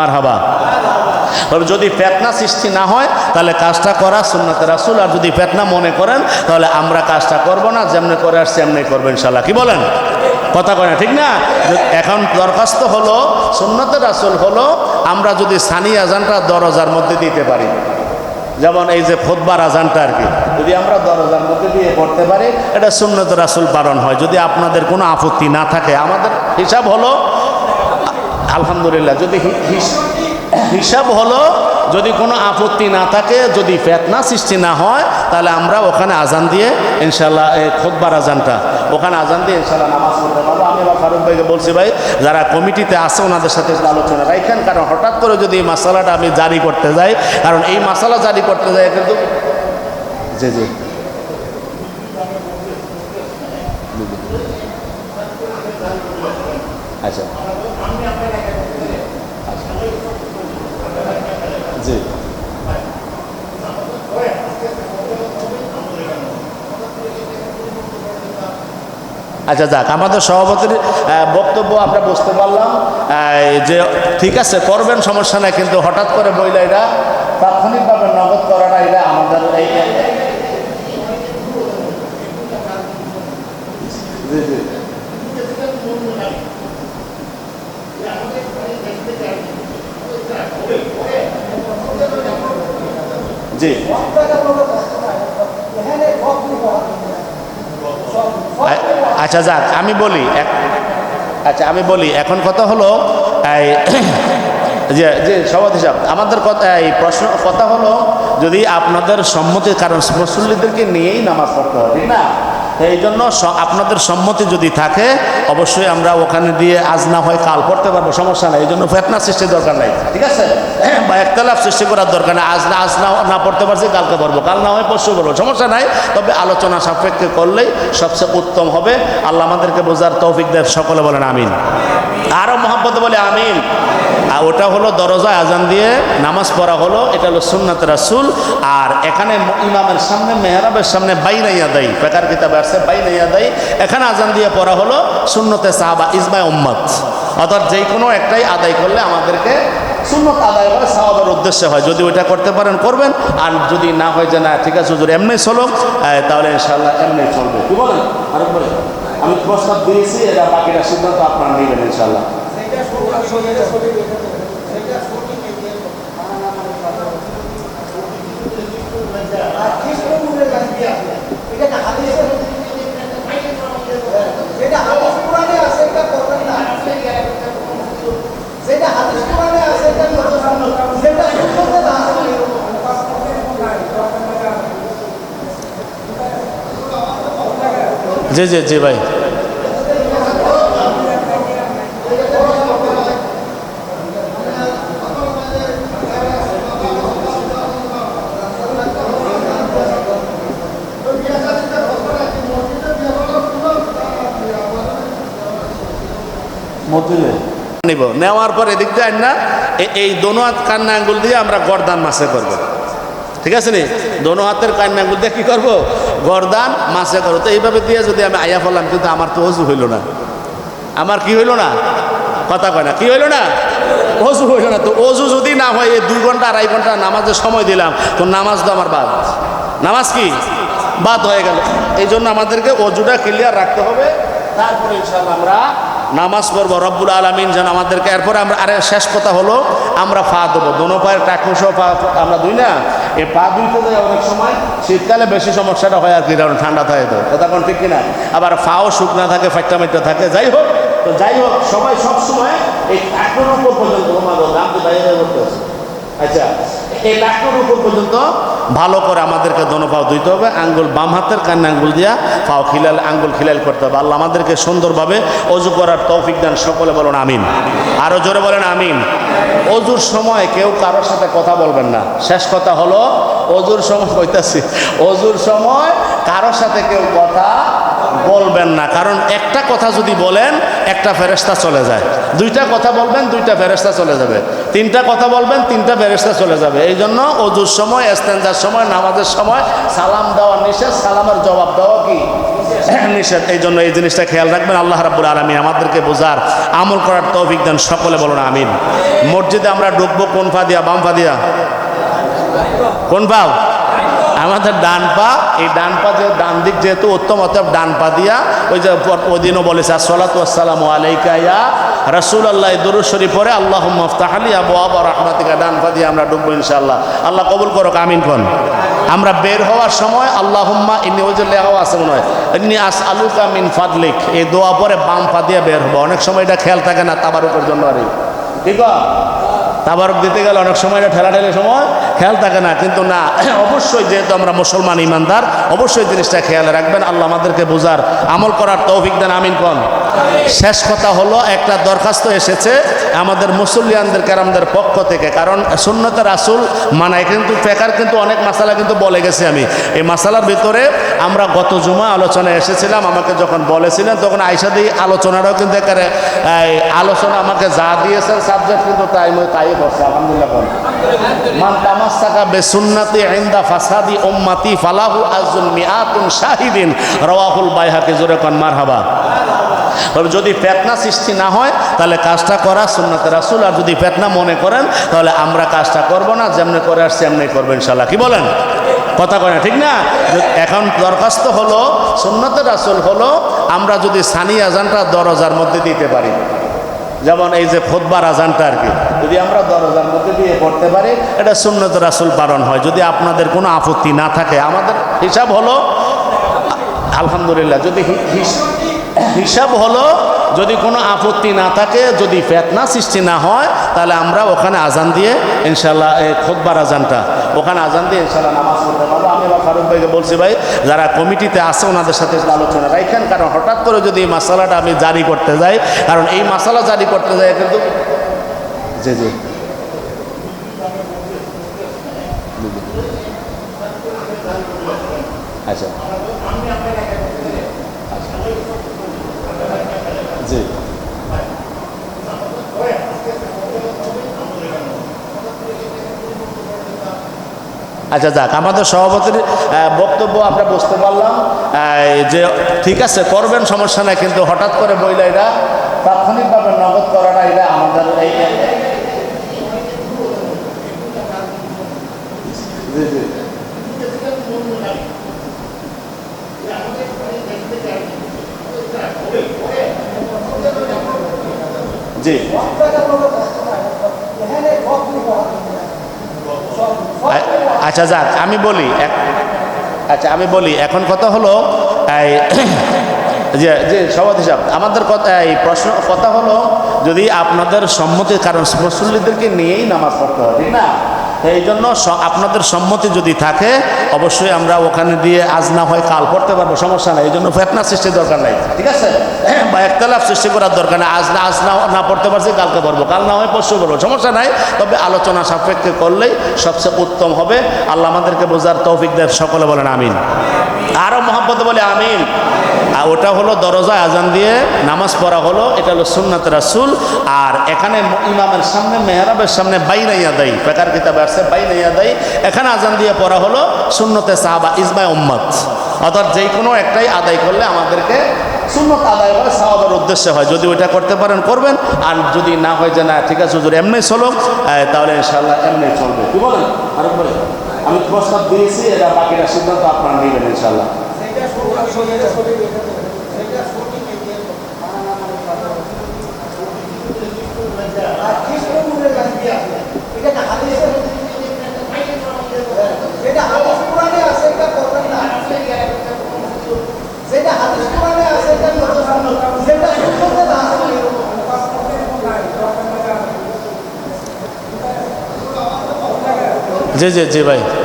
মার হাবা তবে যদি ফেতনা সৃষ্টি না হয়, তাহলে কাজটা করা সুন্নাতে রাসুল। আর যদি ফেতনা মনে করেন, তাহলে আমরা কাজটা করব না, যেমনি করে আসছি, এমনি করব ইনশাল্লাহ কি বলেন? কথা কয় না, ঠিক না? এখন দরখাস্ত হলো সুন্নতে রাসুল হলো, আমরা যদি সানি আজানটা দরজার মধ্যে দিতে পারি। যেমন এই যে খোদবার আজানটা আর কি। যদি আমরা দরজার মধ্যে দিয়ে পড়তে পারি, এটা সুন্নত রাসুল পালন হয়। যদি আপনাদের কোনো আপত্তি না থাকে, আমাদের হিসাব হলো আলহামদুলিল্লাহ, যদি হিসাব হলো যদি কোনো আপত্তি না থাকে, যদি ফেতনা সৃষ্টি না হয়, তাহলে আমরা ওখানে আজান দিয়ে ইনশাল্লাহ খোদবার আজানটা, ওখানে আজান দিয়ে ইনশাল্লাহ নামাজ পড়তে পারব। আমি আবার ফারুক ভাইকে বলছি, ভাই, যারা কমিটিতে আছে, ওনাদের সাথে আলোচনা রাখেন, কারণ হঠাৎ করে যদি এই মশালাটা আমি জারি করতে যাই, কারণ এই মশালা জারি করতে যাই কিন্তু জি জি। আচ্ছা। জি। আচ্ছা যাক, আমাদের সভাপতির বক্তব্য আমরা বুঝতে পারলাম। যে, ঠিক আছে, করবেন, সমস্যা নাই, কিন্তু হঠাৎ করে বইলে এটা তাৎক্ষণিকভাবে নগদ করাটা এটা আমাদের এই জি। আচ্ছা যাক, আমি বলি আচ্ছা আমি বলি, এখন কথা হলো যে যে সভাপতি সাহেব, আমাদের কথা এই প্রশ্ন, কথা হলো, যদি আপনাদের সম্মতির কারণ মুসল্লিদেরকে নিয়েই নামাজ পড়তে হবে না? এই জন্য আপনাদের সম্মতি যদি থাকে, অবশ্যই আমরা ওখানে দিয়ে আজ না হয় কাল পড়তে পারব, সমস্যা নাই। এই জন্য ফেতনা সৃষ্টির দরকার নাই, ঠিক আছে? বা একতলাফ সৃষ্টি করার দরকার নেই। আজ না আজ না না পড়তে পারছি, কালকে পড়ব। কাল না হয় পরশু পড়ব, সমস্যা নাই। তবে আলোচনা সাপেক্ষে করলেই সবচেয়ে উত্তম হবে। আল্লাহ আমাদেরকে বোঝার তৌফিক দেয় সকলে বলেন আমিন। আরও মহাব্বত বলে আমিন। আর ওটা হলো দরজা আজান দিয়ে নামাজ পড়া হলো, এটা হলো সুন্নাত রাসুল। আর এখানে ইমামের সামনে, মেহরাবের সামনে বাইনাইয়া দেয়, বেকার কিতাবে আসছে, বাইনাইয়া দেয়। এখানে আজান দিয়ে পড়া হলো সুন্নতে সাহাবা ইসমাই উম্মত। অর্থাৎ যে কোনো একটাই আদায় করলে আমাদেরকে সুন্নত আদায় হয় সাহাবার উদ্দেশ্যে হয়। যদি ওইটা করতে পারেন, করবেন। আর যদি না হয় যে না, ঠিক আছে, হুজুর, এমনি চলো তাহলে ইনশাল্লাহ এমনি চলবে। কি বলেন? আরেক বলেন আমি প্রস্তাব দিয়েছি এটা বাকিটা সিদ্ধান্ত আপনারা নেবেন ইনশাল্লাহ জি জি জি ভাই মসজিদে নিব নেওয়ার পর এদিক দিয়ে না এই দোনো হাত কান্না আঙ্গুল দিয়ে আমরা গরদান মাসে করব। ঠিক আছে নি? দোনো হাতের কান্না আঙ্গুল দিয়ে কী করব? গরদান মাসে করব। তো এইভাবে দিয়ে যদি আমি আয়া ফেললাম কিন্তু আমার তো অজু হইল না। আমার কি হইল না? কথা কয় না। কি হইল না? অজু হইল না। তো অজু যদি না হয়, এই দুই ঘণ্টা, আড়াই ঘণ্টা নামাজের সময় দিলাম, তো নামাজ তো আমার বাদ। নামাজ কি? বাদ হয়ে গেল। এই জন্য আমাদেরকে অজুটা ক্লিয়ার রাখতে হবে। তারপরে ইনশাল্লাহ আমরা নামাজ পড়ব, রব্বুল আলমিন যেন আমাদেরকে, এরপরে আমরা আরে শেষ কথা হলো, আমরা পা দেবো। দোনো পায়ের টাকুন সহ পা, আমরা দুই না? এই পা দুইতে যাই অনেক সময়, শীতকালে বেশি সমস্যাটা হয় আর কি, কারণ ঠান্ডা থাকে তো। কোন ঠিক কিনা? আবার ফাও শুকনা থাকে ফাইটা মাইটা থাকে, যাই হোক, তো যাই হোক, সবাই সবসময় এই টাকুর উপর পর্যন্ত আচ্ছা এই লাখটার উপর পর্যন্ত ভালো করে আমাদেরকে দোনো পাও ধুইতে হবে, আঙ্গুল বাম হাতের কান্না আঙ্গুল দিয়া পাও খিলাল, আঙ্গুল খিলাল করতে হবে। আল্লাহ আমাদেরকে সুন্দরভাবে অজু করার তৌফিক দান, সকলে বলেন আমিন। আরও জোরে বলেন আমিন। অজুর সময় কেউ কারোর সাথে কথা বলবেন না। শেষ কথা হলো, অজুর সময় কইতাছি অজুর সময় কারোর সাথে কেউ কথা বলবেন না। কারণ একটা কথা যদি বলেন, একটা ফেরেস্তা চলে যায়। দুইটা কথা বলবেন, দুইটা ফেরেস্তা চলে যাবে। তিনটা কথা বলবেন, তিনটা ফেরেস্তা চলে যাবে। এই জন্য অজুর সময় এস্তেঞ্জার সময়, নামাজের সময় সালাম দেওয়া নিষেধ, সালামের জবাব দেওয়া কি? নিষেধ। এই জন্য এই জিনিসটা খেয়াল রাখবেন, আল্লাহ রাব্বুল আলমী আমাদেরকে বোঝার, আমল করার তৌফিক দেন সকলে বলুন, আমিন। মসজিদে আমরা ঢুকবো, কোন ফা দিয়া, বাম ফা দিয়া? কোন পাও আমাদের ডান পা, এই ডান পা যে ডান দিক যেহেতু উত্তম, অতএব ডান পা দিয়া ওই যে পর- ওই দিনও বলেছে, আসসালাতু আসসালামু আলাইকা ইয়া রাসূল আল্লাহ দুরুদ শরীফ পরে আল্লাহ মফতাহালি আবু আবা রহমাতিকা, ডান পা দিয়ে আমরা ডুববো ইনশাআল্লাহ। আল্লাহ কবুল করো আমিন কোন। আমরা বের হওয়ার সময় আল্লাহুম্মা ইন্নি ওই যে লেখাও আছে মনে হয়। ইন্নি আস আলুকা মিন ফাদলিক, এই দোয়া পরে বাম পা দিয়ে বের হব। অনেক সময় এটা খেয়াল থাকে না, তাবারুকের জন্য আর। ঠিক তাবারক দিতে গেলে অনেক সময় এটা ঠেলা ঠেলে সময় খেয়াল থাকে না, কিন্তু না, অবশ্যই যেহেতু আমরা মুসলমান ইমানদার, অবশ্যই জিনিসটা খেয়াল রাখবেন। আল্লাহ আমাদেরকে বোঝার, আমল করার তৌফিক দেন, আমিন কন। শেষ কথা হলো, একটা দরখাস্ত এসেছে আমাদের মুসল্লিয়ানদের, কেরামদের পক্ষ থেকে। কারণ সুন্নতের রাসুল মানায়, কিন্তু ফেকার কিন্তু অনেক মাসালা কিন্তু বলে গেছি আমি। এই মাসালার ভিতরে আমরা গত জুমা আলোচনায় এসেছিলাম, আমাকে যখন বলেছিলেন, তখন আইসা দিয়ে আলোচনাটাও কিন্তু একেবারে আলোচনা আমাকে যা দিয়েছেন সাবজেক্ট কিন্তু তাই তাই করছে, আলহামদুলিল্লাহ। মান তামাসসাকা বিসুন্নতি ইনদা ফাসাদি উম্মতি ফালাহু আজরুন মিআতুন শাহিদিন। রাওয়াহুল বাইহাকি, জোরে কোন, মারহাবা। যদি ফেতনা সৃষ্টি না হয়, তাহলে কাজটা করা সুন্নাতে রাসুল। আর যদি ফেতনা মনে করেন, তাহলে আমরা কাজটা করব না, যেমনি করে আসছি এমনি করব ইনশাল্লাহ কি বলেন? কথা কয় না, ঠিক না? এখন দরখাস্ত হলো সুন্নতে রাসুল হলো, আমরা যদি সানি আজানটা দরজার মধ্যে দিতে পারি। যেমন এই যে খোদবার আজানটা আর কি। যদি আমরা দরজার মধ্যে দিয়ে পড়তে পারি, এটা সুন্নত রাসুল পালন হয়। যদি আপনাদের কোনো আপত্তি না থাকে, আমাদের হিসাব হলো, আলহামদুলিল্লাহ, যদি হিসাব হলো, যদি কোনো আপত্তি না থাকে, যদি ফেতনা সৃষ্টি না হয়, তাহলে আমরা ওখানে আজান দিয়ে ইনশাল্লাহ এই খোদবার আজানটা ওখানে আজান দিয়ে ইনশাল্লাহ নামাজ পড়তে পারব। আমি আমার ফারুক ভাইকে বলছি ভাই, যারা কমিটিতে আছে ওনাদের সাথে আলোচনা রাখেন কারণ হঠাৎ করে যদি এই মশালাটা আমি জারি করতে যাই, কারণ এই মশালা জারি করতে যাই কিন্তু জি জি। আচ্ছা। আচ্ছা যাক আমাদের সভাপতির বক্তব্য আমরা বুঝতে পারলাম। যে, ঠিক আছে, করবেন, সমস্যা নাই, কিন্তু হঠাৎ করে বইলে এটা তাৎক্ষণিকভাবে নগদ করাটা এটা আমাদের এই জি জি। জি। আচ্ছা যাক আমি বলি আচ্ছা আমি বলি, এখন কথা হলো? যে যে, সভাপতি হিসাব আমাদের কথা এই প্রশ্ন, কথা হলো, যদি আপনাদের সম্মতির কারণ মুসল্লিদেরকে নিয়েই নামাজ পড়তে হবে না? এই জন্য আপনাদের সম্মতি যদি থাকে, অবশ্যই আমরা ওখানে দিয়ে আজ না হয় কাল পড়তে পারব, সমস্যা নাই। এই জন্য ফেতনা সৃষ্টির দরকার নাই। ঠিক আছে? বা একতলাফ সৃষ্টি করার দরকার নেই। আজ না আজ না না পড়তে পারছি, কালকে পড়ব। কাল না হয় পরশু পড়ব, সমস্যা নাই। তবে আলোচনা সাপেক্ষে করলেই সবচেয়ে উত্তম হবে। আল্লাহ আমাদেরকে বোঝার তৌফিক দেয় সকলে বলেন আমিন। আরও মহাব্বত বলে আমিন। আর ওটা হলো দরজায় আজান দিয়ে নামাজ পড়া হলো। এটা হলো সুন্নাত রাসুল। আর এখানে ইমামের সামনে, মেহরাবের সামনে বাইনাইয়া দেয়। বেকার কিতাবে আসছে বাইনাইয়া দেয়। এখানে আজান দিয়ে পড়া হলো সুন্নতে সাহাবা ইসমাই উম্মত। অর্থাৎ যে কোনো একটাই আদায় করলে আমাদেরকে সুন্নত আদায় করে সাহাবের উদ্দেশ্যে হয়। যদি ওইটা করতে পারেন, করবেন। আর যদি না হয় যে না, ঠিক আছে, হুজুর, এমনি চলো তাহলে ইনশাল্লাহ এমনি চলবে। কি বলেন? আরেক বলে আমি প্রস্তাব দিয়েছি এটা বাকিটা সিদ্ধান্ত আপনারা নেবেন ইনশাল্লাহ যেটা হাদিস কোরআনে আছে এটা করবেন না যেটা হাদিস কোরআনে আছে এটা যেটা সুন্নতে না আছে জি জি জি ভাই।